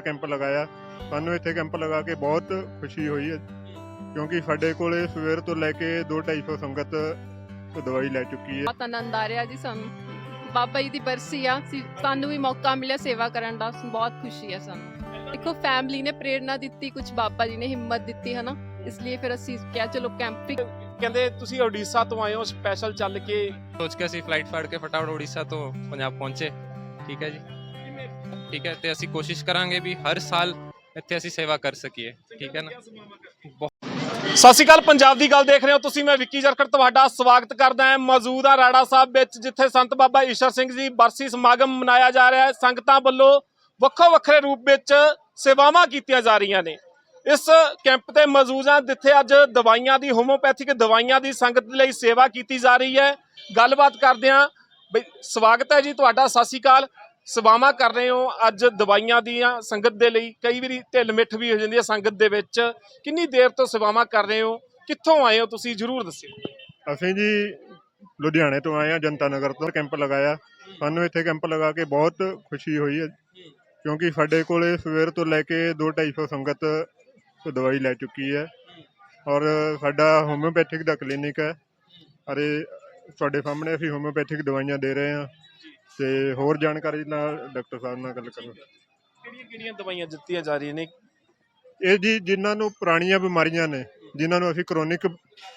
Camp ਲਗਾਇਆ। ਸਾਨੂੰ ਇੱਥੇ ਕੈਂਪ ਲਗਾ ਕੇ ਬਹੁਤ ਖੁਸ਼ੀ ਹੋਈ ਹੈ ਕਿਉਂਕਿ ਸਾਡੇ ਕੋਲੇ ਸਵੇਰ ਤੋਂ ਲੈ ਕੇ 2-250 ਸੰਗਤ ਦਵਾਈ ਲੈ ਚੁੱਕੀ ਹੈ। ਬਹੁਤ ਆਨੰਦ ਆ ਰਿਹਾ ਜੀ ਸਾਨੂੰ। ਬਾਬਾ ਜੀ ਦੀ ਬਰਸੀ ਆ ਸੀ- ਸਾਨੂੰ ਵੀ ਮੌਕਾ ਮਿਲਿਆ ਸੇਵਾ ਕਰਨ ਦਾ। ਬਹੁਤ ਖੁਸ਼ੀ ਹੈ ਸਾਨੂੰ। ਦੇਖੋ ਫੈਮਿਲੀ ਨੇ ਪ੍ਰੇਰਣਾ ਦਿੱਤੀ ਕੁਝ ਬਾਬਾ ਜੀ ਨੇ ਹਿੰਮਤ ਦਿੱਤੀ ਹੈ ਨਾ ਇਸ ਲਈ ਫਿਰ ਅਸੀਂ ਕਿਹਾ ਚਲੋ ਕੈਂਪ ਕਹਿੰਦੇ ਤੁਸੀਂ ਓਡੀਸ਼ਾ ਤੋਂ ਆਏ ਹੋ ਸਪੈਸ਼ਲ ਚੱਲ ਕੇ। ਸੋਚ ਕੇ ਅਸੀਂ ਫਲਾਈਟ ਫੜ ਕੇ ਫਟਾਫਟ ਉੜੀਸਾ ਤੋਂ ਪੰਜਾਬ ਪਹੁੰਚੇ। ਠੀਕ ਹੈ ਜੀ। ਠੀਕ ਹੈ, ਤੇ ਅਸੀਂ ਕੋਸ਼ਿਸ਼ ਕਰਾਂਗੇ ਵੀ ਹਰ ਸਾਲ ਇੱਥੇ ਅਸੀਂ ਸੇਵਾ ਕਰ ਸਕੀਏ, ਠੀਕ ਹੈ ਨਾ? ਸਤਿ ਸ਼੍ਰੀ ਅਕਾਲ, ਪੰਜਾਬ ਦੀ ਗੱਲ ਦੇਖ ਰਹੇ ਹੋ ਤੁਸੀਂ, ਮੈਂ ਵਿੱਕੀ ਜਰਕਰ ਤੁਹਾਡਾ ਸਵਾਗਤ ਕਰਦਾ ਹਾਂ ਮੌਜੂਦ ਆ ਰਾੜਾ ਸਾਹਿਬ ਵਿੱਚ, ਜਿੱਥੇ ਸੰਤ ਬਾਬਾ ਈਸ਼ਰ ਸਿੰਘ ਜੀ ਬਰਸੀ ਸਮਾਗਮ ਮਨਾਇਆ ਜਾ ਰਿਹਾ ਹੈ। ਸੰਗਤਾਂ ਵੱਲੋਂ ਵੱਖੋ ਵੱਖਰੇ ਰੂਪ ਵਿੱਚ ਸੇਵਾਵਾਂ ਕੀਤੀਆਂ ਜਾ ਰਹੀਆਂ ਨੇ। ਇਸ ਕੈਂਪ ਤੇ ਮੌਜੂਦ ਹਾਂ, ਜਿੱਥੇ ਅੱਜ ਦਵਾਈਆਂ ਦੀ ਹੋਮੋਪੈਥਿਕ ਦਵਾਈਆਂ ਦੀ ਸੰਗਤ ਲਈ ਸੇਵਾ ਕੀਤੀ ਜਾ ਰਹੀ ਹੈ। ਗੱਲਬਾਤ ਕਰਦੇ ਹਾਂ। ਬਈ, ਸਵਾਗਤ ਹੈ ਜੀ ਤੁਹਾਡਾ, ਸਤਿ ਸ਼੍ਰੀ ਅਕਾਲ। ਸੇਵਾਵਾਂ ਕਰ ਰਹੇ ਹੋ ਅੱਜ ਦਵਾਈਆਂ ਦੀਆਂ ਸੰਗਤ ਦੇ ਲਈ। ਕਈ ਵਾਰੀ ਢਿੱਲ ਮਿੱਠ ਵੀ ਹੋ ਜਾਂਦੀ ਹੈ ਸੰਗਤ ਦੇ ਵਿੱਚ। ਕਿੰਨੀ ਦੇਰ ਤੋਂ ਸੇਵਾਵਾਂ ਕਰ ਰਹੇ ਹੋ? ਕਿੱਥੋਂ ਆਏ ਹੋ ਤੁਸੀਂ? ਜਰੂਰ ਦੱਸਿਓ। ਅਸੀਂ ਜੀ ਲੁਧਿਆਣੇ ਤੋਂ ਆਏ ਹਾਂ, ਜਨਤਾ ਨਗਰ ਤੋਂ। ਕੈਂਪ ਲਗਾਇਆ। ਸਾਨੂੰ ਇੱਥੇ ਕੈਂਪ ਲਗਾ ਕੇ ਬਹੁਤ ਖੁਸ਼ੀ ਹੋਈ ਹੈ। ਕਿਉਂਕਿ ਸਾਡੇ ਕੋਲੇ ਸਵੇਰ ਤੋਂ ਲੈ ਕੇ 2-250 ਸੰਗਤ ਦਵਾਈ ਲੈ ਚੁੱਕੀ ਹੈ। ਔਰ ਸਾਡਾ ਹੋਮਿਓਪੈਥਿਕ ਦਾ ਕਲੀਨਿਕ ਹੈ। ਅਰੇ, ਤੁਹਾਡੇ ਸਾਹਮਣੇ ਅਸੀਂ ਹੋਮਿਓਪੈਥਿਕ ਦਵਾਈਆਂ ਦੇ ਰਹੇ ਹਾਂ। ਤੇ ਹੋਰ ਜਾਣਕਾਰੀ ਨਾਲ ਡਾਕਟਰ ਸਾਹਿਬ ਨਾਲ ਗੱਲ ਕਰੋ ਕਿਹੜੀਆਂ ਕਿਹੜੀਆਂ ਦਵਾਈਆਂ ਦਿੱਤੀਆਂ ਜਾ ਰਹੀਆਂ ਨੇ? ਇਹ ਜੀ ਜਿਨ੍ਹਾਂ ਨੂੰ ਪੁਰਾਣੀਆਂ ਬਿਮਾਰੀਆਂ ਨੇ ਜਿਨ੍ਹਾਂ ਨੂੰ ਅਸੀਂ ਕ੍ਰੋਨਿਕ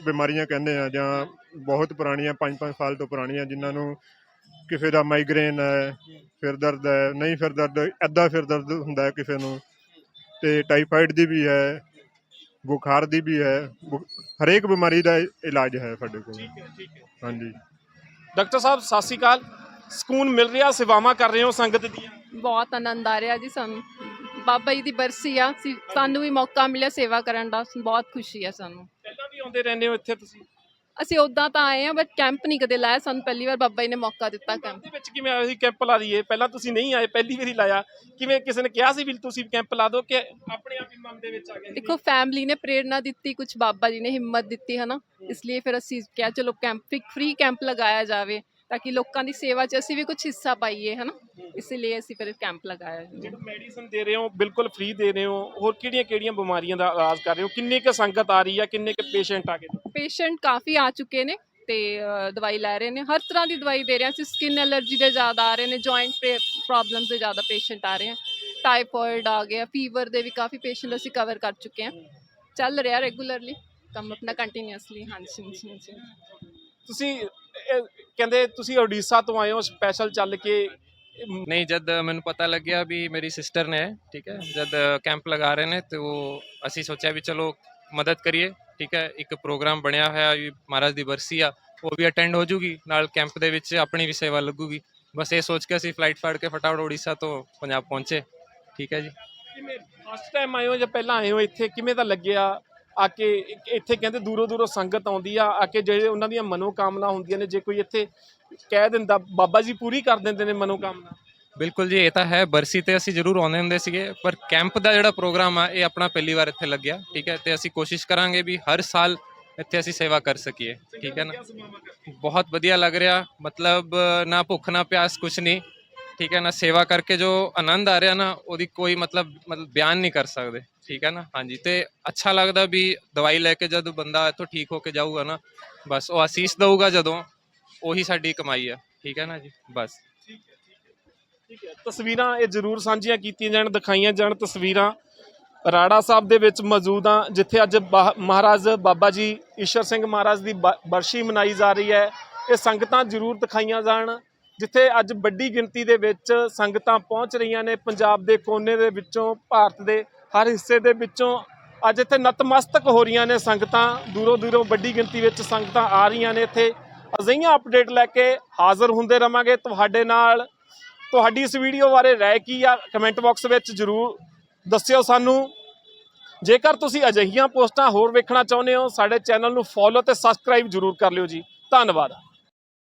ਬਿਮਾਰੀਆਂ ਕਹਿੰਦੇ ਆ ਜਾਂ ਬਹੁਤ ਪੁਰਾਣੀਆਂ 5-5 ਸਾਲ ਤੋਂ ਪੁਰਾਣੀਆਂ ਜਿਨ੍ਹਾਂ ਨੂੰ ਕਿਸੇ ਦਾ ਮਾਈਗ੍ਰੇਨ ਹੈ ਸਿਰ ਦਰਦ ਹੈ ਨਹੀਂ ਸਿਰ ਦਰਦ ਐਦਾਂ ਸਿਰ ਦਰਦ ਹੁੰਦਾ ਹੈ ਕਿਸੇ ਨੂੰ ਤੇ ਟਾਈਫਾਈਡ ਦੀ ਵੀ ਹੈ ਬੁਖਾਰ ਦੀ ਵੀ ਹੈ ਹਰੇਕ ਬਿਮਾਰੀ ਦਾ ਇਲਾਜ ਹੈ ਸਾਡੇ ਕੋਲ। ਠੀਕ ਹੈ ਠੀਕ ਹੈ। ਹਾਂਜੀ। ਡਾਕਟਰ ਸਾਹਿਬ ਸਤਿ ਸ਼੍ਰੀ ਅਕਾਲ। ਸਕੂਨ ਮਿਲ ਰਿਹਾ ਸੇਵਾਵਾਂ ਕਰ ਰਹੇ ਹੋ ਸੰਗਤ ਦੀਆਂ? ਬਹੁਤ ਆਨੰਦ ਆ ਰਿਹਾ ਜੀ ਸਾਨੂੰ। ਬਾਬਾ ਜੀ ਦੀ ਬਰਸੀ ਆ ਸੀ- ਸਾਨੂੰ ਵੀ ਮੌਕਾ ਮਿਲਿਆ ਸੇਵਾ ਕਰਨ ਦਾ ਬਹੁਤ ਖੁਸ਼ੀ ਹੈ ਸਾਨੂੰ। ਪਹਿਲਾਂ ਵੀ ਆਉਂਦੇ ਰਹਿੰਦੇ ਹੋ ਇੱਥੇ ਤੁਸੀਂ? ਅਸੀਂ ਉਦਾਂ ਤਾਂ ਆਏ ਆ ਬਟ ਕੈਂਪ ਨਹੀਂ ਕਦੇ ਲਾਇਆ ਸਾਨੂੰ ਪਹਿਲੀ ਵਾਰ ਬਾਬਾ ਜੀ ਨੇ ਮੌਕਾ ਦਿੱਤਾ ਕੈਂਪ ਦੇ ਵਿੱਚ ਕਿਵੇਂ ਆਇਆ ਸੀ ਕੈਂਪ ਲਾ ਦਈਏ? ਪਹਿਲਾਂ ਤੁਸੀਂ ਨਹੀਂ ਆਏ ਪਹਿਲੀ ਵਾਰੀ ਲਾਇਆ। ਕਿਵੇਂ ਕਿਸੇ ਨੇ ਕਿਹਾ ਸੀ ਵੀ ਤੁਸੀਂ ਕੈਂਪ ਲਾ ਦਿਓ ਕਿ ਆਪਣੇ ਆਪ ਹੀ ਮਨ ਦੇ ਵਿੱਚ ਆ ਗਿਆ? ਦੇਖੋ ਫੈਮਿਲੀ ਨੇ ਪ੍ਰੇਰਣਾ ਦਿੱਤੀ ਕੁਝ ਬਾਬਾ ਜੀ ਨੇ ਹਿੰਮਤ ਦਿੱਤੀ ਹੈ ਨਾ ਇਸ ਲਈ ਫਿਰ ਅਸੀਂ ਕਿਹਾ ਚਲੋ ਕੈਂਪ ਫ੍ਰੀ ਕੈਂਪ ਲਗਾਇਆ ਜਾਵੇ। ਤਾਂ ਕਿ ਲੋਕਾਂ ਦੀ ਸੇਵਾ 'ਚ ਅਸੀਂ ਵੀ ਕੁਝ ਹਿੱਸਾ ਪਾਈਏ ਹੈ ਨਾ ਇਸ ਲਈ ਅਸੀਂ ਫਿਰ ਕੈਂਪ ਲਗਾਇਆ। ਜਿਹੜਾ ਮੈਡੀਸਨ ਦੇ ਰਹੇ ਹੋ ਬਿਲਕੁਲ ਫ੍ਰੀ ਦੇ ਰਹੇ ਹੋ ਹੋਰ ਕਿਹੜੀਆਂ ਕਿਹੜੀਆਂ ਬਿਮਾਰੀਆਂ ਦਾ ਇਲਾਜ ਕਰ ਰਹੇ ਹੋ? ਕਿੰਨੇ ਕੁ ਸੰਗਤ ਆ ਰਹੀ ਹੈ ਕਿੰਨੇ ਕੁ ਪੇਸ਼ੈਂਟ ਆ ਗਏ? ਪੇਸ਼ੈਂਟ ਕਾਫੀ ਆ ਚੁੱਕੇ ਨੇ ਤੇ ਦਵਾਈ ਲੈ ਰਹੇ ਨੇ। ਹਰ ਤਰ੍ਹਾਂ ਦੀ ਦਵਾਈ ਦੇ ਰਹੇ ਹਾਂ। ਅਸੀਂ ਸਕਿਨ ਐਲਰਜੀ ਦੇ ਜ਼ਿਆਦਾ ਆ ਰਹੇ ਨੇ ਜੁਆਇੰਟ ਪ੍ਰੋਬਲਮਸ ਦੇ ਜ਼ਿਆਦਾ ਪੇਸ਼ੈਂਟ ਆ ਰਹੇ ਹਨ ਟਾਈਫਾਇਡ ਆ ਗਿਆ ਫੀਵਰ ਦੇ ਵੀ ਕਾਫੀ ਪੇਸ਼ੈਂਟ ਅਸੀਂ ਕਵਰ ਕਰ ਚੁੱਕੇ ਹਾਂ। ਚੱਲ ਰਿਹਾ ਰੈਗੂਲਰਲੀ ਕੰਮ ਆਪਣਾ ਕੰਟੀਨਿਊਸਲੀ ਹਾਂਜੀ ਹਾਂਜੀ, ਤੁਸੀਂ ਕਹਿੰਦੇ ਤੁਸੀਂ ਓਡੀਸ਼ਾ ਤੋਂ ਆਏ ਹੋ ਸਪੈਸ਼ਲ ਚੱਲ ਕੇ। ਨਹੀਂ ਜਦ ਮੈਨੂੰ ਪਤਾ ਲੱਗਿਆ ਵੀ ਮੇਰੀ ਸਿਸਟਰ ਨੇ ਠੀਕ ਹੈ ਜਦ ਕੈਂਪ ਲਗਾ ਰਹੇ ਨੇ ਤੇ ਉਹ ਅਸੀਂ ਸੋਚਿਆ ਵੀ ਚਲੋ ਮਦਦ ਕਰੀਏ ਠੀਕ ਹੈ ਇੱਕ ਪ੍ਰੋਗਰਾਮ ਬਣਿਆ ਹੋਇਆ ਵੀ ਮਹਾਰਾਜ ਦੀ ਬਰਸੀ ਆ ਉਹ ਵੀ ਅਟੈਂਡ ਹੋ ਜੂਗੀ ਨਾਲ ਕੈਂਪ ਦੇ ਵਿੱਚ ਆਪਣੀ ਵੀ ਸੇਵਾ ਲੱਗੂਗੀ। ਬਸ ਇਹ ਸੋਚ ਕੇ ਅਸੀਂ ਫਲਾਈਟ ਫੜ ਕੇ ਫਟਾਫਟ ਉੜੀਸਾ ਤੋਂ ਪੰਜਾਬ ਪਹੁੰਚੇ ਠੀਕ ਹੈ ਜੀ। ਕਿਵੇਂ ਫਸਟ ਟਾਈਮ ਆਏ ਹੋ ਜਾਂ ਪਹਿਲਾਂ ਆਏ ਹੋ ਇੱਥੇ? ਕਿਵੇਂ ਦਾ ਲੱਗਿਆ? ਆ ਕੇ ਇੱਥੇ ਕਹਿੰਦੇ ਦੂਰੋਂ ਦੂਰੋਂ ਸੰਗਤ ਆਉਂਦੀ ਆ ਆ ਕੇ ਜਿਹੜੇ ਉਹਨਾਂ ਦੀਆਂ ਮਨੋਕਾਮਨਾ ਹੁੰਦੀਆਂ ਨੇ, ਜੇ ਕੋਈ ਇੱਥੇ ਕਹਿ ਦਿੰਦਾ, ਬਾਬਾ ਜੀ ਪੂਰੀ ਕਰ ਦਿੰਦੇ ਨੇ ਮਨੋਕਾਮਨਾ। ਬਿਲਕੁਲ ਜੀ, ਇਹ ਤਾਂ ਹੈ, ਬਰਸੀ ਤੇ ਅਸੀਂ ਜ਼ਰੂਰ ਆਉਂਦੇ ਹੁੰਦੇ ਸੀਗੇ, ਪਰ ਕੈਂਪ ਦਾ ਜਿਹੜਾ ਪ੍ਰੋਗਰਾਮ ਆ, ਇਹ ਆਪਣਾ ਪਹਿਲੀ ਵਾਰ ਇੱਥੇ ਲੱਗਿਆ, ਠੀਕ ਹੈ, ਤੇ ਅਸੀਂ ਕੋਸ਼ਿਸ਼ ਕਰਾਂਗੇ ਵੀ ਹਰ ਸਾਲ ਇੱਥੇ ਅਸੀਂ ਸੇਵਾ ਕਰ ਸਕੀਏ, ਠੀਕ ਹੈ ਨਾ? ਬਹੁਤ ਵਧੀਆ ਲੱਗ ਰਿਹਾ, ਮਤਲਬ ਨਾ ਭੁੱਖ ਨਾ ਪਿਆਸ, ਕੁਛ ਨਹੀਂ। ਠੀਕ ਹੈ ਨਾ, ਸੇਵਾ ਕਰਕੇ ਜੋ ਆਨੰਦ ਆ ਰਿਹਾ ਨਾ, ਉਹਦੀ ਕੋਈ ਮਤਲਬ ਮਤਲਬ ਬਿਆਨ ਨਹੀਂ ਕਰ ਸਕਦੇ। ਠੀਕ ਹੈ ਨਾ? ਹਾਂਜੀ, ਤੇ ਅੱਛਾ ਲੱਗਦਾ ਵੀ ਦਵਾਈ ਲੈ ਕੇ ਜਦ ਬੰਦਾ ਇੱਥੋਂ ਠੀਕ ਹੋ ਕੇ ਜਾਊਗਾ ਨਾ, ਬਸ ਉਹ ਆਸੀਸ ਦਊਗਾ ਜਦੋਂ, ਉਹੀ ਸਾਡੀ ਕਮਾਈ ਆ। ਠੀਕ ਹੈ ਨਾ ਜੀ? ਬਸ। ਠੀਕ ਹੈ, ਤਸਵੀਰਾਂ ਇਹ ਜ਼ਰੂਰ ਸਾਂਝੀਆਂ ਕੀਤੀਆਂ ਜਾਣ, ਦਿਖਾਈਆਂ ਜਾਣ ਤਸਵੀਰਾਂ। ਰਾੜਾ ਸਾਹਿਬ ਦੇ ਵਿੱਚ ਮੌਜੂਦ ਆ ਜਿੱਥੇ ਅੱਜ ਬਾਹ- ਮਹਾਰਾਜ ਬਾਬਾ ਜੀ ਈਸ਼ਰ ਸਿੰਘ ਮਹਾਰਾਜ ਦੀ ਬ- ਬਰਸ਼ੀ ਮਨਾਈ ਜਾ ਰਹੀ ਹੈ। ਇਹ ਸੰਗਤਾਂ ਜ਼ਰੂਰ ਦਿਖਾਈਆਂ ਜਾਣ। ਜਿੱਥੇ ਅੱਜ ਵੱਡੀ ਗਿਣਤੀ ਦੇ ਵਿੱਚ ਸੰਗਤਾਂ ਪਹੁੰਚ ਰਹੀਆਂ ਨੇ ਪੰਜਾਬ ਦੇ ਕੋਨੇ ਦੇ ਵਿੱਚੋਂ, ਭਾਰਤ ਦੇ ਹਰ ਹਿੱਸੇ ਦੇ ਵਿੱਚੋਂ। ਅੱਜ ਇੱਥੇ ਨਤਮਸਤਕ ਹੋ ਰਹੀਆਂ ਨੇ ਸੰਗਤਾਂ, ਦੂਰੋਂ ਦੂਰੋਂ ਵੱਡੀ ਗਿਣਤੀ ਵਿੱਚ ਸੰਗਤਾਂ ਆ ਰਹੀਆਂ ਨੇ ਇੱਥੇ। ਅਜਿਹੀਆਂ ਅਪਡੇਟ ਲੈ ਕੇ ਹਾਜ਼ਰ ਹੁੰਦੇ ਰਵਾਂਗੇ ਤੁਹਾਡੇ ਨਾਲ। ਤੁਹਾਡੀ ਇਸ ਵੀਡੀਓ ਬਾਰੇ ਰਾਏ ਕੀ ਆ ਕਮੈਂਟ ਬਾਕਸ ਵਿੱਚ ਜਰੂਰ ਦੱਸਿਓ ਸਾਨੂੰ। ਜੇਕਰ ਤੁਸੀਂ ਅਜਿਹੀਆਂ ਪੋਸਟਾਂ ਹੋਰ ਵੇਖਣਾ ਚਾਹੁੰਦੇ ਹੋ, ਸਾਡੇ ਚੈਨਲ ਨੂੰ ਫੋਲੋ ਤੇ ਸਬਸਕ੍ਰਾਈਬ ਜਰੂਰ ਕਰ ਲਿਓ ਜੀ। ਧੰਨਵਾਦ।